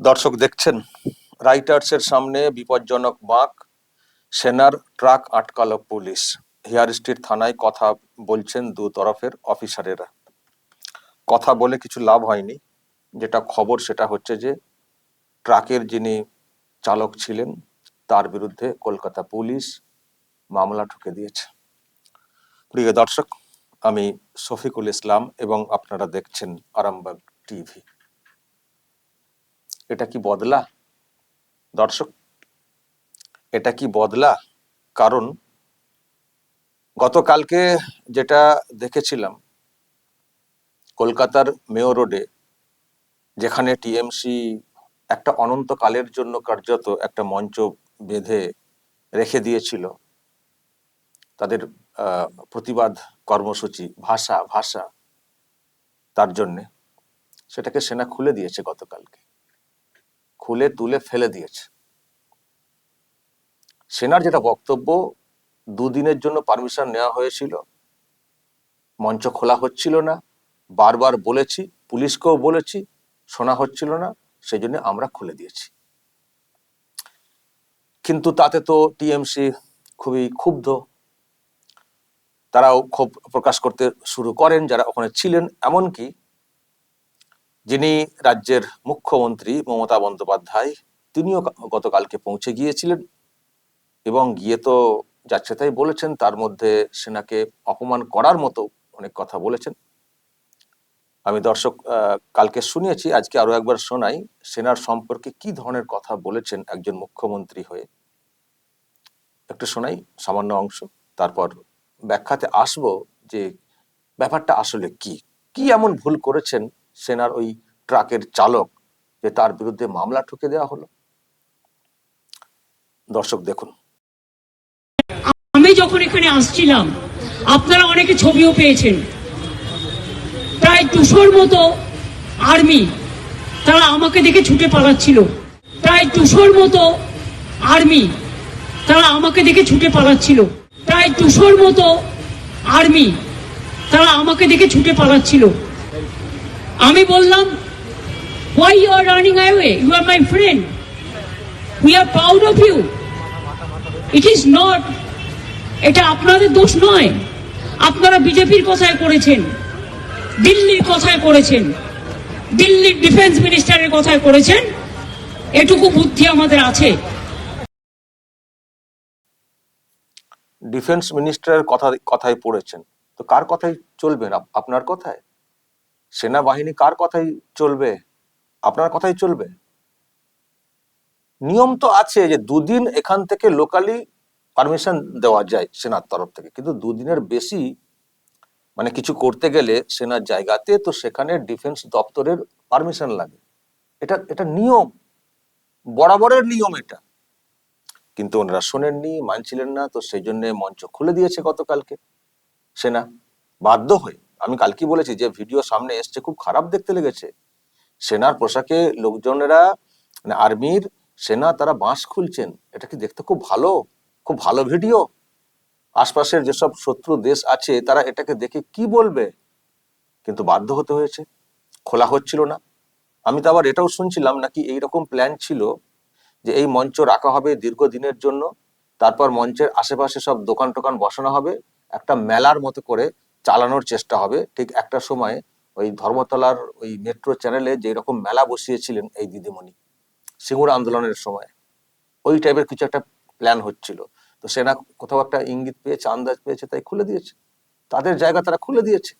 দর্শক দেখছেন রাইটার্সের সামনে বিপজ্জনক বাঁক। সেনার ট্রাক আটকালো পুলিশ। হিয়ার স্ট্রিট থানায় কথা বলছেন দু তরফের অফিসারেরা। কথা বলে কিছু লাভ হয়নি। যেটা খবর সেটা হচ্ছে যে, ট্রাকের যিনি চালক ছিলেন, তার বিরুদ্ধে কলকাতা পুলিশ মামলা ঠুকে দিয়েছে। প্রিয় দর্শক, আমি শফিকুল ইসলাম এবং আপনারা দেখছেন আরামবাগ টিভি। এটা কি বদলা? দর্শক এটা কি বদলা? কারণ গতকালকে যেটা দেখেছিলাম, কলকাতার মেয়র রোডে, যেখানে টিএমসি একটা অনন্তকালের জন্য কার্যত একটা মঞ্চ বেঁধে রেখে দিয়েছিল, তাদের প্রতিবাদ কর্মসূচি, ভাষা ভাষা, তার জন্যে, সেটাকে সেনা খুলে দিয়েছে গতকালকে। খুলে তুলে ফেলে দিয়েছে। সেনার যেটা বক্তব্য, দুদিনের জন্য পারমিশন নেওয়া হয়েছিল। মঞ্চ খোলা হচ্ছিল না। বারবার বলেছি, পুলিশকেও বলেছি, শোনা হচ্ছিল না সেই জন্য আমরা খুলে দিয়েছি। কিন্তু তাতে তো টিএমসি খুবই ক্ষুব্ধ। তারাও ক্ষোভ প্রকাশ করতে শুরু করেন, যারা ওখানে ছিলেন। এমনকি যিনি রাজ্যের মুখ্যমন্ত্রী মমতা বন্দ্যোপাধ্যায়, তিনিও গতকালকে পৌঁছে গিয়েছিলেন। এবং গিয়ে তো যাচ্ছে তাই বলেছেন, তার মধ্যে সেনাকে অপমান করার মতো অনেক কথা বলেছেন। আমি দর্শক কালকে শুনিয়েছি, আজকে আরও একবার শোনাই, সেনার সম্পর্কে কি ধরনের কথা বলেছেন একজন মুখ্যমন্ত্রী হয়ে। একটু শোনাই, সামান্য অংশ। তারপর ব্যাখ্যাতে আসব যে ব্যাপারটা আসলে কি। কি এমন ভুল করেছেন সেনার ওই ট্রাকের চালক যে তার বিরুদ্ধে মামলা ঠুকে দেওয়া হলো? দর্শক দেখুন। এখানে আসছিলাম। আপনারা অনেকে ছবিও পেয়েছেন। প্রায় দুশোর মতো আর্মি তারা আমাকে দেখে ছুটে পালাচ্ছিল। প্রায় দুশোর মতো আর্মি তারা আমাকে দেখে ছুটে পালাচ্ছিল। প্রায় দুশোর মতো আর্মি তারা আমাকে দেখে ছুটে পালাচ্ছিল। আমি বললাম, why you are running away? You are my friend we are proud of you it is not এটা আপনাদের দোষ নয়। আপনারা বিজেপির কথায় করেছেন, দিল্লির কথায় করেছেন, দিল্লির ডিফেন্স মিনিস্টারের কথায় করেছেন। এটুকু বুদ্ধি আমাদের আছে। ডিফেন্স মিনিস্টারের কথা কথাই পড়েছেন। তো কার কথাই আপ- আপনার কথায়? সেনাবাহিনী কার কথাই চলবে? আপনার কথাই চলবে? নিয়ম তো আছে যে দুদিন এখান থেকে লোকালি পারমিশন দেওয়া যায় সেনার তরফ থেকে। কিন্তু দুদিনের বেশি মানে কিছু করতে গেলে সেনার জায়গাতে তো সেখানে ডিফেন্স দপ্তরের পারমিশন লাগে। এটা এটা নিয়ম। বরাবরের নিয়ম এটা। কিন্তু ওনারা শোনেননি, মানছিলেন না, তো সেই জন্য মঞ্চ খুলে দিয়েছে গতকালকে সেনা। বাধ্য হয়ে, আমি কালকে বলেছি যে ভিডিও সামনে এসছে, খুব খারাপ দেখতে লেগেছে। সেনার পোশাকে লোকজনেরা মানে আর্মির সেনা, তারা বাঁশ খুলছেন। এটা কি দেখতে খুব ভালো? খুব ভালো ভিডিও আশপাশের যেসব শত্রু দেশ আছে, তারা এটাকে দেখে কি বলবে? কিন্তু বাধ্য হতে হয়েছে। খোলা হচ্ছিল না। আমি তো আবার এটাও শুনছিলাম নাকি এইরকম প্ল্যান ছিল যে এই মঞ্চ রাখা হবে দীর্ঘদিনের জন্য, তারপর মঞ্চের আশেপাশে সব দোকান টোকান বসানো হবে, একটা মেলার মতো করে চালানোর চেষ্টা হবে। ঠিক একটা সময় ওই ধর্মতলার ওই মেট্রো চ্যানেলে যে রকম মেলা বসিয়েছিলেন এই দিদিমণি, সিঙ্গুর আন্দোলনের সময়, ওই টাইপের কিছু একটা প্ল্যান হচ্ছিল। তো সেনা কোথাও একটা ইঙ্গিত পেয়েছে, আন্দাজ পেয়েছে, তাই খুলে দিয়েছে। তাদের জায়গা তারা খুলে দিয়েছে।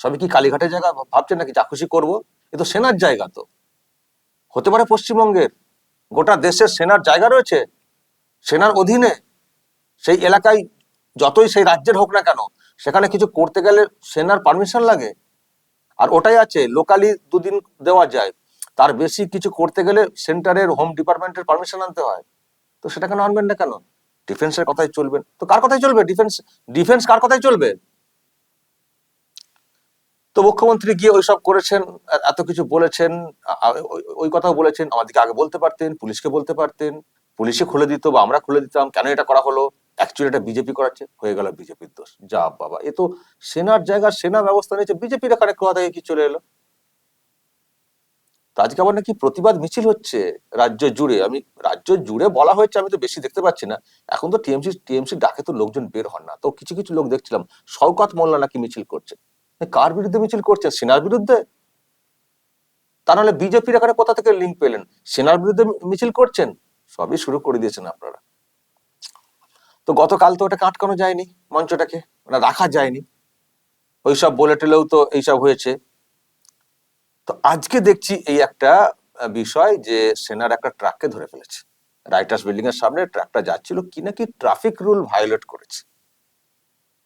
সবই কি কালীঘাটের জায়গা? ভাবছেন নাকি যা খুশি করব? এ তো সেনার জায়গা তো। হতে পারে পশ্চিমবঙ্গের। গোটা দেশের সেনার জায়গা রয়েছে। সেনার অধীনে সেই এলাকায় যতই সেই রাজ্যের হোক না কেন, সেখানে কিছু করতে গেলে সেনার পারমিশন লাগে। আর ওটাই আছে, লোকালি দুদিন দেওয়া যায়। তার বেশি কিছু করতে গেলে সেন্টারের হোম ডিপার্টমেন্টের পারমিশন আনতে হয়। তো সেটা কেন আনবেন না কেন? ডিফেন্সের কথাই চলবেন তো কার কথাই চলবে? ডিফেন্স ডিফেন্স কার কথাই চলবে? তো মুখ্যমন্ত্রী গিয়ে ওইসব করেছেন এত কিছু বলেছেন ওই- ওই কথাও বলেছেন, আমাদেরকে আগে বলতে পারতেন, পুলিশকে বলতে পারতেন পুলিশে খুলে দিত বা আমরা খুলে দিতাম, কেন এটা করা হলো? অ্যাকচুয়ালি এটা বিজেপি করাচ্ছে, হয়ে গেল বিজেপির দোষ। যা বাবা, এ তো সেনার জায়গা, সেনা ব্যবস্থা নিয়েছে, বিজেপির এখানে কোথা থেকে কি চলে এলো? আজকে আবার নাকি প্রতিবাদ মিছিল হচ্ছে রাজ্য জুড়ে। আমি রাজ্য জুড়ে বলা হয়েছে, আমি তো বেশি দেখতে পাচ্ছি না। এখন তো টিএমসি টিএমসি ডাকে তো লোকজন বের হন না। তো কিছু কিছু লোক দেখছিলাম, শওকাত মোল্লা নাকি মিছিল করছে। কার বিরুদ্ধে মিছিল করছে? সেনার বিরুদ্ধে? তা নাহলে বিজেপির এখানে কোথা থেকে লিঙ্ক পেলেন? সেনার বিরুদ্ধে মিছিল করছেন? সবই শুরু করে দিয়েছেন আপনারা। তো গতকাল তো ওটাকে আটকানো যায়নি মঞ্চটাকে মানে রাখা যায়নি। ওইসব বলে টেলেও তো এইসব হয়েছে। তো আজকে দেখছি এই একটা বিষয় যে সেনার একটা ট্রাককে ধরে ফেলেছে। রাইটার্স বিল্ডিং এর সামনে ট্রাকটা যাচ্ছিল, কি নাকি ট্রাফিক রুল ভায়োলেট করেছে।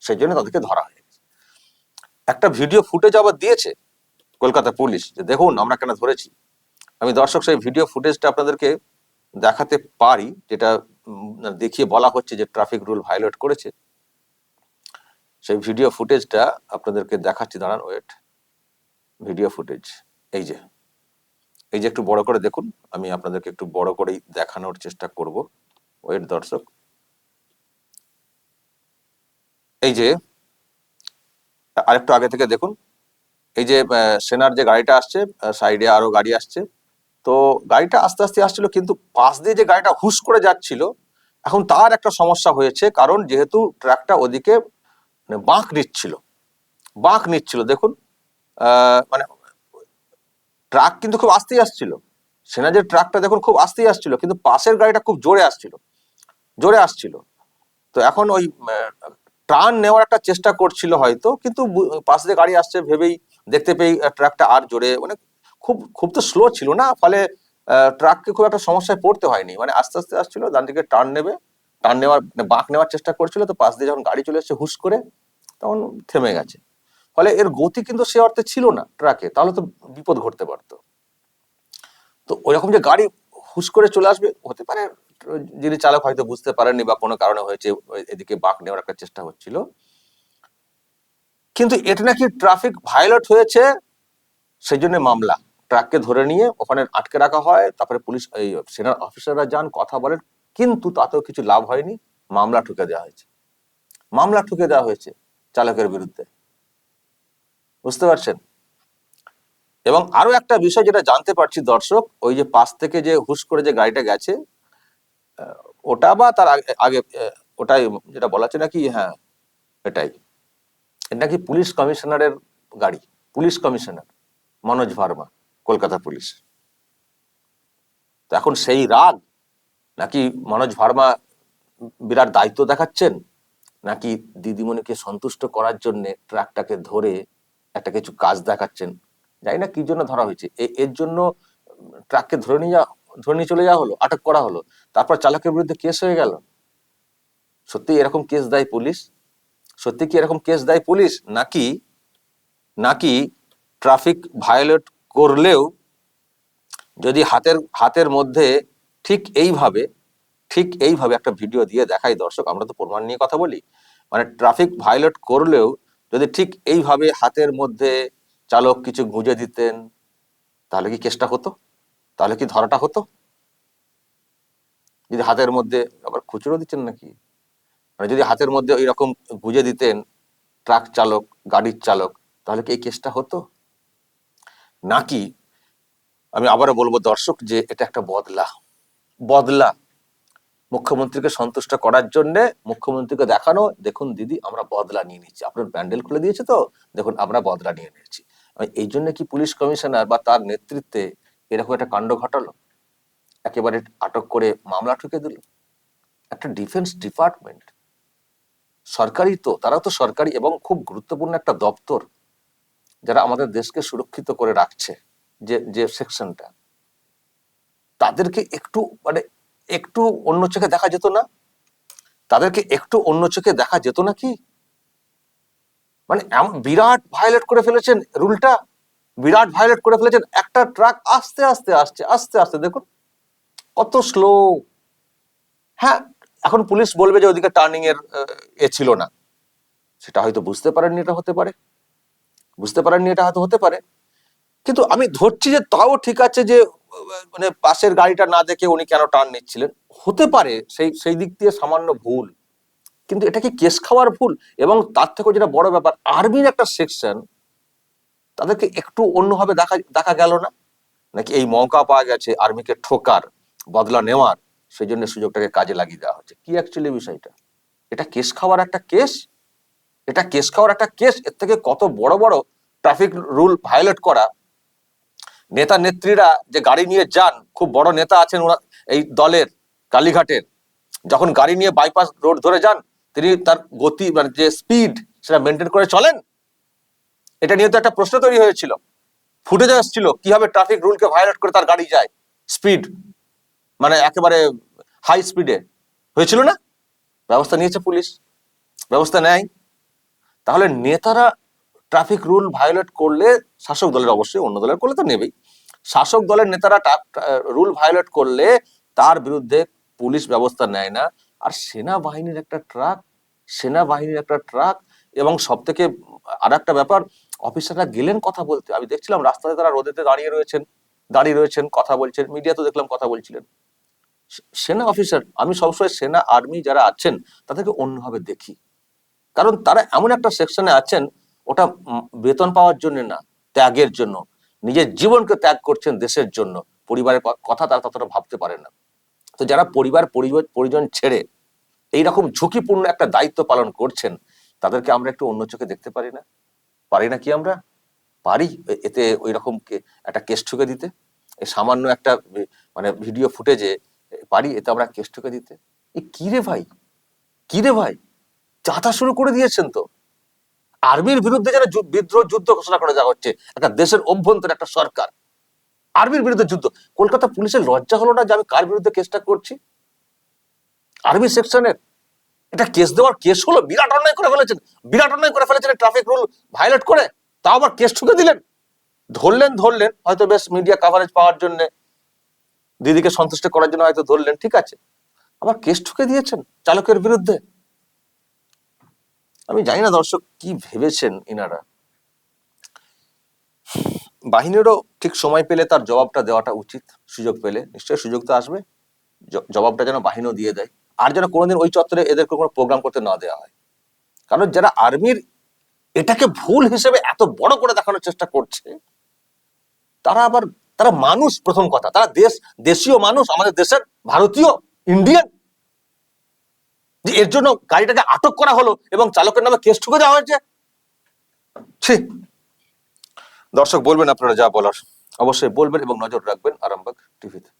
সেই জন্য তাদেরকে ধরা হয়ে একটা ভিডিও ফুটেজ আবার দিয়েছে কলকাতা পুলিশ যে, দেখুন, আমরা কেন ধরেছি? আমি দর্শক, সেই ভিডিও ফুটেজটা আপনাদেরকে দেখাতে পারি, যেটা দেখিয়ে বলা হচ্ছে যে ট্রাফিক রুল ভায়োলেট করেছে। সেই ভিডিও ফুটেজটা আপনাদেরকে দেখাচ্ছি। দাঁড়ান, ওয়েট। Video footage. এই যে এই যে একটু বড় করে দেখুন, আমি আপনাদেরকে একটু বড় করেই দেখানোর চেষ্টা করব, ওয়েট দর্শক। এই যে, আরেকটু আগে থেকে দেখুন, এই যে সেনার যে গাড়িটা আসছে সাইডে আরও গাড়ি আসছে, তো গাড়িটা আস্তে আস্তে আসছিল, কিন্তু পাশ দিয়ে যে গাড়িটা হুশ করে যাচ্ছিল, এখন তার একটা সমস্যা হয়েছে, কারণ যেহেতু ট্রাকটা ওদিকে মানে বাঁক নিচ্ছিল বাঁক নিচ্ছিল, দেখুন মানে ট্রাক কিন্তু খুব আস্তেই আসছিল। সেনা যে ট্রাকটা দেখুন খুব আস্তেই আসছিল, কিন্তু পাশের গাড়িটা খুব জোরে আসছিল জোরে আসছিল। তো এখন ওই টার্ন নেওয়ার একটা চেষ্টা করছিল হয়তো, কিন্তু পাশ দিয়ে গাড়ি আসছে ভেবেই দেখতে পেয়ে ট্রাকটা আর জোরে মানে খুব খুব তো স্লো ছিল না, ফলে ট্রাককে খুব একটা সমস্যায় পড়তে হয়নি। মানে আস্তে আস্তে আসছিল ডান দিকে টার্ন নেবে, টার্ন নেওয়ার, বাঁক নেওয়ার চেষ্টা করছিল, তো পাশ দিয়ে যখন গাড়ি চলে এসেছে হুশ করে, তখন থেমে গেছে। ফলে এর গতি কিন্তু সে অর্থে ছিল না ট্রাকে, তাহলে তো বিপদ ঘটতে পারতো। তো ওইরকম যে গাড়ি হুশ করে চলে আসবে, হতে পারে যিনি চালক হয়তো বুঝতে পারেননি বা কোনো কারণে হয়েছে এদিকে বাঁক নেওয়ার একটা চেষ্টা হচ্ছিল। কিন্তু এটা নাকি ট্রাফিক ভায়োলেট হয়েছে সেই জন্য মামলা। ট্রাককে ধরে নিয়ে ওখানে আটকে রাখা হয়, তারপরে পুলিশ, এই সেনার অফিসাররা যান, কথা বলেন, কিন্তু তাতেও কিছু লাভ হয়নি, মামলা ঠুকে দেওয়া হয়েছে। মামলা ঠুকে দেওয়া হয়েছে চালকের বিরুদ্ধে। বুঝতে পারছেন? এবং আরও একটা বিষয় যেটা জানতে পারছি দর্শক, ওই যে পাশ থেকে যে হুশ করে যে গাড়িটা গেছে ওটা বা তার আগে- ওটাই যেটা বলা হচ্ছে নাকি? হ্যাঁ এটাই। এটা নাকি পুলিশ কমিশনারের গাড়ি, police commissioner, Manoj Verma, Kolkata police. তো এখন সেই রাগ নাকি মনোজ ভার্মা বিরাট দায়িত্ব দেখাচ্ছেন? নাকি দিদিমণিকে সন্তুষ্ট করার জন্য ট্রাকটাকে ধরে একটা কিছু কাজ দেখাচ্ছেন, জানি না কি জন্য ধরা হয়েছে। এর জন্য ট্রাককে ধরে নিয়ে যাওয়া, ধরে নিয়ে চলে যাওয়া হলো, আটক করা হলো, তারপর চালকের বিরুদ্ধে কেস হয়ে গেল। সত্যি এরকম কেস দেয় পুলিশ? সত্যি কি এরকম কেস দেয় পুলিশ? নাকি নাকি ট্রাফিক ভায়োলেট করলেও যদি হাতের হাতের মধ্যে ঠিক এইভাবে ঠিক এইভাবে একটা ভিডিও দিয়ে দেখাই দর্শক, আমরা তো প্রমাণ নিয়ে কথা বলি। মানে ট্রাফিক ভায়োলেট করলেও যদি ঠিক এইভাবে হাতের মধ্যে চালক কিছু গুঁজে দিতেন, তাহলে কি কেসটা হতো? তাহলে কি ধরাটা হতো? যদি হাতের মধ্যে আবার খুচরো দিচ্ছেন নাকি? মানে যদি হাতের মধ্যে ওই রকম গুঁজে দিতেন ট্রাক চালক, গাড়ির চালক, তাহলে কি এই কেসটা হতো? নাকি, আমি আবারও বলব দর্শক, যে এটা একটা বদলা। বদলা। মুখ্যমন্ত্রীকে সন্তুষ্ট করার জন্য মুখ্যমন্ত্রীকে দেখানো, দেখুন দিদি, আমরা বদলা নিয়ে নিচ্ছি। আপনার প্যান্ডেল খুলে দিয়েছে তো? দেখুন, আমরা বদলা নিয়ে নিয়েছি এই জন্য কি পুলিশ কমিশনার বা তার নেতৃত্বে এরকম একটা কাণ্ড ঘটালো? একেবারে আটক করে মামলা ঠুকে দিল? একটা ডিফেন্স ডিপার্টমেন্ট? সরকারি তো, তারাও তো সরকারি এবং খুব গুরুত্বপূর্ণ একটা দপ্তর যারা আমাদের দেশকে সুরক্ষিত করে রাখছে যে যে সেকশনটা। তাদেরকে একটু মানে একটু অন্য চোখে দেখা যেত না? তাদেরকে একটু অন্য চোখে দেখা যেত না কি মানে বিরাট ভায়োলেট করে ফেলেছেন রুলটা। বিরাট ভায়োলেট করে ফেলেছেন। একটা ট্রাক আস্তে আস্তে আসছে আস্তে আস্তে, দেখুন। কত স্লো হ্যাঁ এখন পুলিশ বলবে যে ওদিকে টার্নিং এর এ ছিল না। সেটা হয়তো বুঝতে পারেননি এটা হতে পারে। বুঝতে পারেননি এটা হয়তো হতে পারে। কিন্তু আমি ধরছি যে তাও ঠিক আছে যে মানে পাশের গাড়িটা না দেখে উনি কেন টার্ন নিচ্ছিলেন? হতে পারে সেই সেই দিক দিয়ে সামান্য ভুল, কিন্তু এটা কি কেস খাওয়ার ভুল? এবং তার থেকেও যেটা বড় ব্যাপার আর্মির একটা সেকশন তাদেরকে একটু অন্যভাবে দেখা দেখা গেল না? নাকি এই মৌকা পাওয়া গেছে আর্মিকে ঠোকার, বদলা নেওয়ার সেই জন্য সুযোগটাকে কাজে লাগিয়ে দেওয়া হচ্ছে? কি অ্যাকচুয়ালি বিষয়টা? এটা কেস খাওয়ার একটা কেস? এটা কেস খাওয়ার একটা কেস? এর থেকে কত বড় বড় ট্রাফিক রুল ভায়োলেট করা নেতা নেত্রীরা যে গাড়ি নিয়ে যান, খুব বড় নেতা আছেন ওরা, এই দলের, কালীঘাটের। যখন গাড়ি নিয়ে বাইপাস রোড ধরে যান, তিনি তার গতি মানে যে স্পিড সেটা মেনটেন করে চলেন? এটা নিয়ে তো একটা প্রশ্ন তৈরি হয়েছিল। ফুটেজ আসছিল, কীভাবে ট্রাফিক রুলকে ভায়োলেট করে তার গাড়ি যায়? স্পিড মানে একেবারে হাই স্পিডে হয়েছিল না? ব্যবস্থা নিয়েছে পুলিশ। ব্যবস্থা নেয়। তাহলে নেতারা ট্রাফিক রুল ভায়োলেট করলে শাসক দলের অবশ্যই অন্য দলের করলে তো নেবেই। শাসক দলের নেতারা রুল ভায়োলেট করলে তার বিরুদ্ধে পুলিশ ব্যবস্থা নেয় না। আর সেনাবাহিনীর একটা ট্রাক, সেনাবাহিনীর একটা ট্রাক এবং সব থেকে আর একটা ব্যাপার, অফিসাররা গেলেন কথা বলতে। আমি দেখছিলাম রাস্তাতে তারা রোদেতে দাঁড়িয়ে রয়েছেন দাঁড়িয়ে রয়েছেন, কথা বলছেন মিডিয়া তো দেখলাম কথা বলছিলেন। সেনা অফিসার, আমি সবসময় সেনা আর্মি যারা আছেন, তাদেরকে অন্যভাবে দেখি। কারণ তারা এমন একটা সেকশনে আছেন ওটা বেতন পাওয়ার জন্য না, ত্যাগের জন্য। নিজের জীবনকে ত্যাগ করছেন দেশের জন্য। পরিবারের কথা তারা ততটা ভাবতে পারে না। তো যারা পরিবার পরিজন ছেড়ে এইরকম ঝুঁকিপূর্ণ একটা দায়িত্ব পালন করছেন, তাদেরকে আমরা একটু অন্য চোখে দেখতে পারি না? পারি না কি আমরা? পারি এতে ওই রকম একটা কেস ঠুকে দিতে? সামান্য একটা মানে ভিডিও ফুটেজে পারি এতে আমরা কেস ঠুকে দিতে? এ কি রে ভাই? কি রে ভাই? যাতা শুরু করে দিয়েছেন তো। আর্মির বিরুদ্ধে যেন যু- বিদ্রোহ যুদ্ধ ঘোষণা করে দেওয়া হচ্ছে, একটা দেশের অভ্যন্তরে একটা সরকার। আর্মির বিরুদ্ধে যুদ্ধ। কলকাতা পুলিশের লজ্জা হলো না যে আমি কার বিরুদ্ধে কেসটা করছি? আর্মি সেকশনের এটা কেস দেওয়ার কেস হলো, বিরাট অন্যায় করে ফেলেছেন। বিরাট অন্যায় করে ফেলেছেন ট্রাফিক রুল ভায়োলেট করে, তাও আবার কেস ঠুকে দিলেন। ধরলেন ধরলেন, হয়তো বেশ মিডিয়া কাভারেজ পাওয়ার জন্য, দিদিকে সন্তুষ্ট করার জন্য হয়তো ধরলেন, ঠিক আছে। আবার কেস ঠুকে দিয়েছেন চালকের বিরুদ্ধে। আমি জানি না দর্শক কি ভেবেছেন ইনারা বাহিনীরও ঠিক সময় পেলে তার জবাবটা দেওয়াটা উচিত। সুযোগ পেলে, নিশ্চয়ই সুযোগ তো আসবে। জবাবটা যেন বাহিনীও দিয়ে দেয়। আর যেন কোনোদিন ওই চত্বরে এদের কোনো প্রোগ্রাম করতে না দেওয়া হয়। কারণ যারা আর্মির এটাকে ভুল হিসেবে এত বড় করে দেখানোর চেষ্টা করছে, তারা আবার, তারা মানুষ প্রথম কথা। তারা দেশ, দেশীয় মানুষ, আমাদের দেশের ভারতীয় ইন্ডিয়ান যে এর জন্য গাড়িটাকে আটক করা হলো এবং চালকের নামে কেস ঠুকে দেওয়া হয়েছে। ছি। দর্শক, বলবেন আপনারা যা বলার। অবশ্যই বলবেন এবং নজর রাখবেন আরামবাগ টিভিতে।